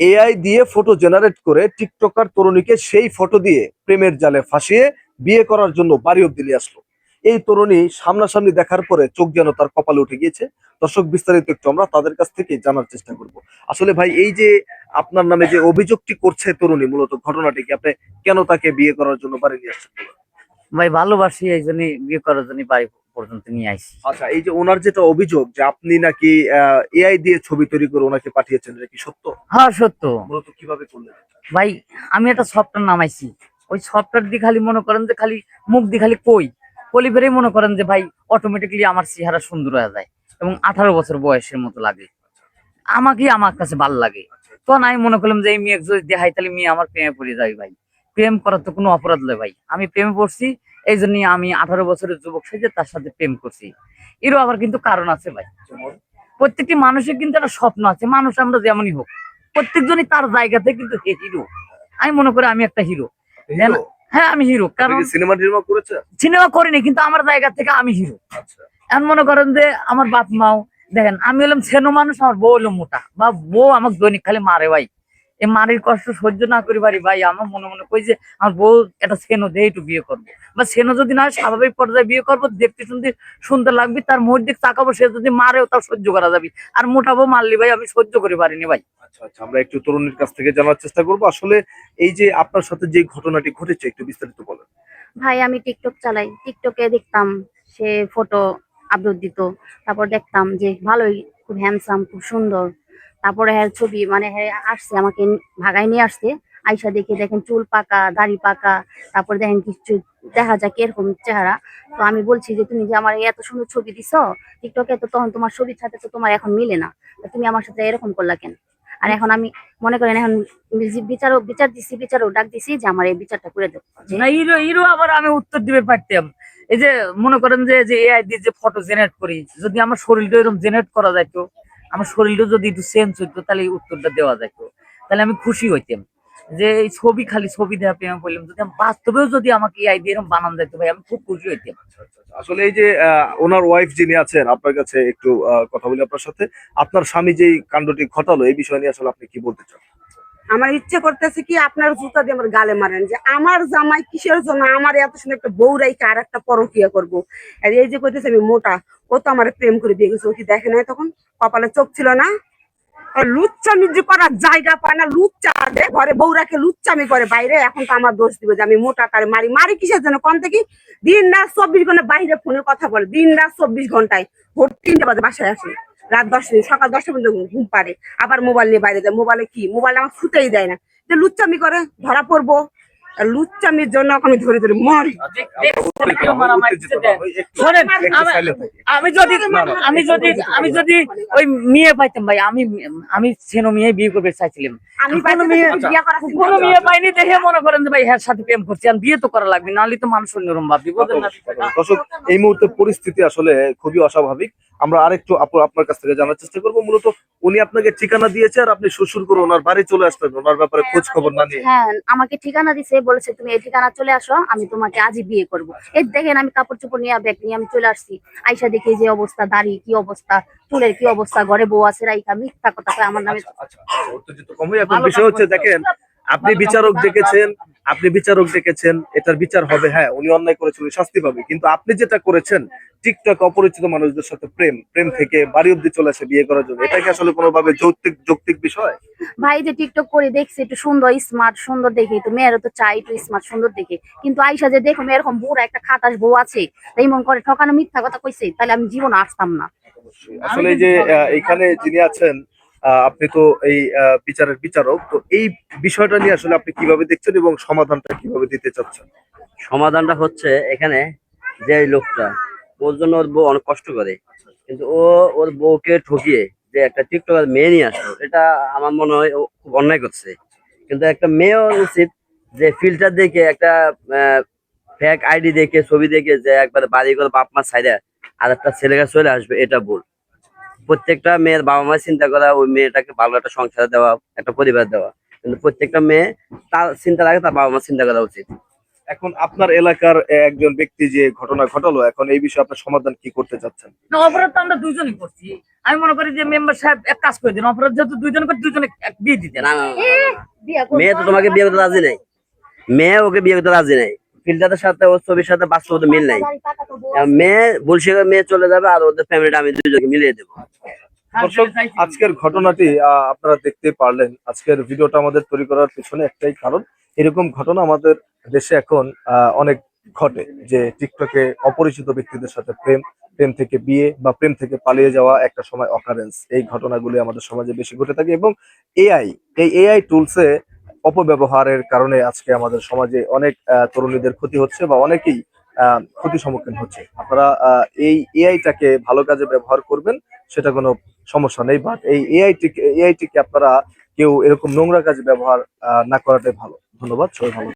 AI দিয়ে photo generate করে TikToker তরুণীকে সেই ফটো দিয়ে প্রেমের জালে ফাঁসিয়ে বিয়ে করার জন্য বাড়ি অব্দি নিয়ে আসলো। এই তরুণী সামনাসামনি দেখার পরে চোখ যেন তার কপালে উঠে গিয়েছে। দর্শক, বিস্তারিত একটু আমরা তাদের কাছ থেকে জানার চেষ্টা করব। আসলে ভাই, এই যে আপনার নামে যে অভিযোগটি করছে তরুণী, মূলত ঘটনাটি কি আপনি কেন তাকে বিয়ে করার জন্য বাড়ি নিয়ে আসছেন? ভাই, ভালোবাসি, এই জন্যই বিয়ে করার জন্য বাড়ি। পর্যন্ত নিয়ে আসি আচ্ছা এই যে ওনার যেটা অভিযোগ যে আপনি নাকি এআই দিয়ে ছবি তৈরি করে ওনাকে পাঠিয়েছেন এটা কি সত্য? হ্যাঁ সত্য। মূলত কীভাবে করলেন ভাই আমি একটা সফটওয়্যার নামাইছি। ওই সফটওয়্যার দিয়ে খালি মনে করেন যে খালি মুখ দিয়ে খালি কই। কলি বেড়ে মনে করেন যে ভাই অটোমেটিকলি আমার চেহারা সুন্দর হয়ে যায় এবং আঠারো বছর বয়সের মতো লাগে। আমাকে আমার কাছে ভালো লাগে। তখন আমি মনে করলাম যে এই মেয়ে যদি দেখাই তাহলে মেয়ে আমার প্রেমে পড়ে যাবে ভাই। প্রেম করার তো কোনো অপরাধ নয় ভাই। আমি প্রেমে পড়ছি এই জন্যই আমি আঠারো বছরের যুবক সেজে তার সাথে প্রেম করছি। এরও আবার কিন্তু কারণ আছে ভাই। প্রত্যেকটি মানুষের কিন্তু একটা স্বপ্ন আছে মানুষ আমরা যেমনই হোক প্রত্যেকজনই তার জায়গাতে কিন্তু হিরো। আমি মনে করি আমি একটা হিরো। হ্যাঁ আমি হিরো। কারণ সিনেমা নির্মাণ করেছেন সিনেমা করিনি কিন্তু আমার জায়গা থেকে আমি হিরো। আচ্ছা। এখন মনে করেন যে আমার বাপ মাও দেখেন আমি হলাম ছেনো মানুষ আমার বউ হলো মোটা। বা বউ আমাকে দৈনিক খালি মারে ভাই। এই মারির কষ্ট সহ্য না করি পারি ভাই আমার মনে মনে কই যে আমার বউ একটা সেনো দিয়ে একটু বিয়ে করব। বা সেনো যদি না হয় স্বাভাবিক পর্যায়ে বিয়ে করব দেখতে শুনতে সুন্দর লাগবে তার মোট দিক তাকাবো সে যদি মারেও তাও সহ্য করা যাবে। আর মোটাবো মারলি ভাই আমি সহ্য করি পারিনি ভাই। আচ্ছা আচ্ছা আমরা একটু তরুণীর কাছ থেকে জানার চেষ্টা করব। আসলে এই যে আপনার সাথে যে ঘটনাটি ঘটেছে একটু বিস্তারিত বলেন। ভাই আমি টিকটক চালাই। টিকটকে দেখতাম সে ফটো আপলোড দিত তারপর দেখতাম যে ভালোই খুব হ্যান্ডসাম খুব সুন্দর। তারপরে হ্যাঁ ছবি মানে হ্যাঁ আসছে, আমাকে ভাগাই নিয়ে আসছে। আইসা দেখে দেখেন চুল পাকা, দাড়ি পাকা, তারপর দেখেন কিছু দেখা যাক এরকম চেহারা। তো আমি বলছি যে, তুমি যে আমার এত সুন্দর ছবি দিছ, টিকটকে তো তখন তোমার ছবির সাথে তো তোমার এখন মিলে না। তুমি আমার সাথে এরকম করলা কেন? আর এখন আমি মনে করেন, এখন বিচারক বিচার দিছি বিচারক ডাক দিছি যে, আমার এই বিচারটা করে দেবো হিরো হিরো আবার আমি উত্তর দিবে পারতাম। এই যে মনে করেন যে যে এআই দিয়ে যে ফটো জেনারেট করি, যদি আমার শরীরটা এরকম জেনারেট করা যাইতো আমার শরীরটা যদি একটু চেঞ্জ হইতো তাহলে এই উত্তরটা দেওয়া যাইতো। তাহলে আমি খুশি হইতাম যে এই ছবি খালি ছবি দেওয়া প্রেমে বললাম যদি বাস্তবেও যদি আমাকে এই দিয়ে এরকম বানান যাইতো ভাই আমি খুব খুশি হইতাম। আচ্ছা, আচ্ছা, আচ্ছা। আসলে এই যে ওনার ওয়াইফ যিনি আছেন আপনার কাছে একটু কথা বলি আপনার সাথে। আপনার স্বামী যে কাণ্ডটি ঘটালো এই বিষয় নিয়ে আসলে আপনি কি বলতে চান? আমার ইচ্ছে করতেছে কি আপনার জুতা দিয়ে আমার গালে মারেন যে আমার জামাই কিসের জন্য আমার এত সুন্দর একটা বউ রাইকে আর একটা পরকিয়া করব? আর এই যে করতেছে আমি মোটা, ও তো আমার প্রেম করে বিয়ে গেছে ও কি দেখে নাই তখন? কপালে চোখ ছিল না। লুচ্চামি করার জায়গা পায় না, লুচ্চা ঘরে বউরাকে লুচ্চামি করে, বাইরে এখন তো আমার দোষ দিবে যে আমি মোটা তার মারি। মারি কিসের জন্য? কোন থেকে? দিন রাত চব্বিশ ঘণ্টা বাইরে ফোনে কথা বলে, দিন রাত চব্বিশ ঘন্টায় ভোর তিনটে বাজে বাসায় আসে। রাত দশ সকাল দশটা পর্যন্ত ঘুম পারে আবার মোবাইল নিয়ে বাইরে যায়। মোবাইলে কি? মোবাইল আমার ছুতেই দেয় না। লুচ্চামি করে, ধরা পড়ব লুচ্চামির জন্য আমি ধরে ধরে মরি। আমি- আমি যদি আমি যদি আমি যদি ওই মেয়ে পাইতাম ভাই আমি আমি সেনো মেয়ে বিয়ে করবে চাইছিলাম। কোনো মেয়ে- পাইনি দেখে মনে করেন যে ভাই হ্যাঁ সাথে প্রেম করছি আর বিয়ে তো করা লাগবে নাহলে তো মানুষ অন্যরকম না? দর্শক এই মুহূর্তে পরিস্থিতি আসলে খুবই অস্বাভাবিক। আমরা আরেকটু আপু- আপনার কাছ থেকে জানার চেষ্টা করব। মূলত উনি আপনাকে ঠিকানা দিয়েছে আর আপনি শ্বশুর করে ওনার বাড়ি চলে আসবেন ওনার ব্যাপারে খোঁজ খবর না নিয়ে। হ্যাঁ আমাকে ঠিকানা দিছে বলেছে তুমি এই ঠিকানা চলে আসো আমি তোমাকে আজই বিয়ে করব। এর দেখেন আমি কাপড় চোপড় নিয়ে ব্যাগ নিয়ে আমি চলে আসছি। আইসা দেখি যে অবস্থা দাড়ি কি অবস্থা চুলের কি অবস্থা ঘরে বউ আছে রাইকা মিথ্যা কথা আমার নামে। আচ্ছা, আচ্ছা, আচ্ছা, বিষয় হচ্ছে দেখেন আপনি বিচারক ডেকেছেন আপনি বিচারক ডেকেছেন এটার বিচার হবে হ্যাঁ উনি অন্যায় করেছেন উনি শাস্তি পাবে। কিন্তু আপনি যেটা করেছেন টিকটক অপরিচিত মানুষদের সাথে প্রেম প্রেম থেকে বাড়ি অব্দি চলে আসে বিয়ে করার জন্য। এটা কি আসলে কোনোভাবে যৌক্তিক যৌক্তিক বিষয়? ভাই যে টিকটক করে দেখছি একটু সুন্দর স্মার্ট সুন্দর দেখে। তো মেয়েরা তো চাই একটু স্মার্ট সুন্দর দেখে। কিন্তু আইসা যে দেখো এরকম বুড়া একটা খাটাস বউ আছে। তাই মন করে ঠকানো মিথ্যা কথা কইছে তাহলে আমি জীবন আসতাম না। আসলে যে এখানে যিনি আছেন আপনি তো এই বিচারের বিচারক, তো এই বিষয়টা নিয়ে আসলে আপনি কীভাবে দেখছেন এবং সমাধানটা কীভাবে দিতে চাচ্ছেন? সমাধানটা হচ্ছে এখানে যে লোকটা, ওর জন্য ওর বউ অনেক কষ্ট করে, কিন্তু ও ওর বউকে ঠকিয়ে যে একটা টিকটকার মেয়ে নিয়ে আসলো, এটা আমার মনে হয় ও খুব অন্যায় করছে। কিন্তু একটা মেয়েও উচিত যে ফিল্টার দেখে, একটা ফেক আইডি দেখে, ছবি দেখে যে একবার বাড়ি করে বাপ মা সাইডে আর একটা ছেলেকে চলে আসবে, এটা ভুল। প্রত্যেকটা মেয়ের বাবা মা চিন্তা করা ওই মেয়েটাকে ভালো একটা সংসার দেওয়া একটা পরিবার দেওয়া। কিন্তু প্রত্যেকটা মেয়ে তার চিন্তা লাগে তার বাবা মা চিন্তা করা উচিত। এখন আপনার এলাকার একজন ব্যক্তি যে ঘটনা ঘটালো এখন এই বিষয়ে আপনার সমাধান কি করতে চাচ্ছেন? না অপরাধ তো আমরা দুইজনই করছি। আমি মনে করি যে মেম্বার সাহেব এক কাজ করে দিন অপরাধ যেহেতু দুইজন করে দুইজনে এক বিয়ে না, না। মেয়ে তো তোমাকে বিয়ে করতে রাজি নেই। মেয়ে ওকে বিয়ে করতে রাজি নেই। ফিল্টারের সাথে ওর ছবির সাথে বাস্তবতা মিল নাই। মেয়ে বলছে মেয়ে চলে যাবে আর ওদের ফ্যামিলিটা আমি দুজনকে মিলিয়ে দেবো। আজকের ঘটনাটি আপনারা দেখতে পারলেন। আজকের ভিডিওটা আমাদের তৈরি করার পিছনে একটাই কারণ, এরকম ঘটনা আমাদের দেশে এখন অনেক ঘটে। যে টিকটকে অপরিচিত ব্যক্তিদের সাথে প্রেম প্রেম থেকে বিয়ে বা প্রেম থেকে পালিয়ে যাওয়া একটা সময় অকারেন্স এই ঘটনাগুলি আমাদের সমাজে বেশি ঘটে থাকে এবং এআই এই এআই টুলসে অপব্যবহারের কারণে আজকে আমাদের সমাজে অনেক তরুণীদের ক্ষতি হচ্ছে বা অনেকেই ক্ষতির সম্মুখীন হচ্ছে। আপনারা এই এআইটাকে ভালো কাজে ব্যবহার করবেন, সেটা কোনো সমস্যা নেই বাট এই এআইটি এআইটিকে আপনারা কেউ এরকম নোংরা কাজে ব্যবহার না করাটাই ভালো। ধন্যবাদ, সবাই ভালো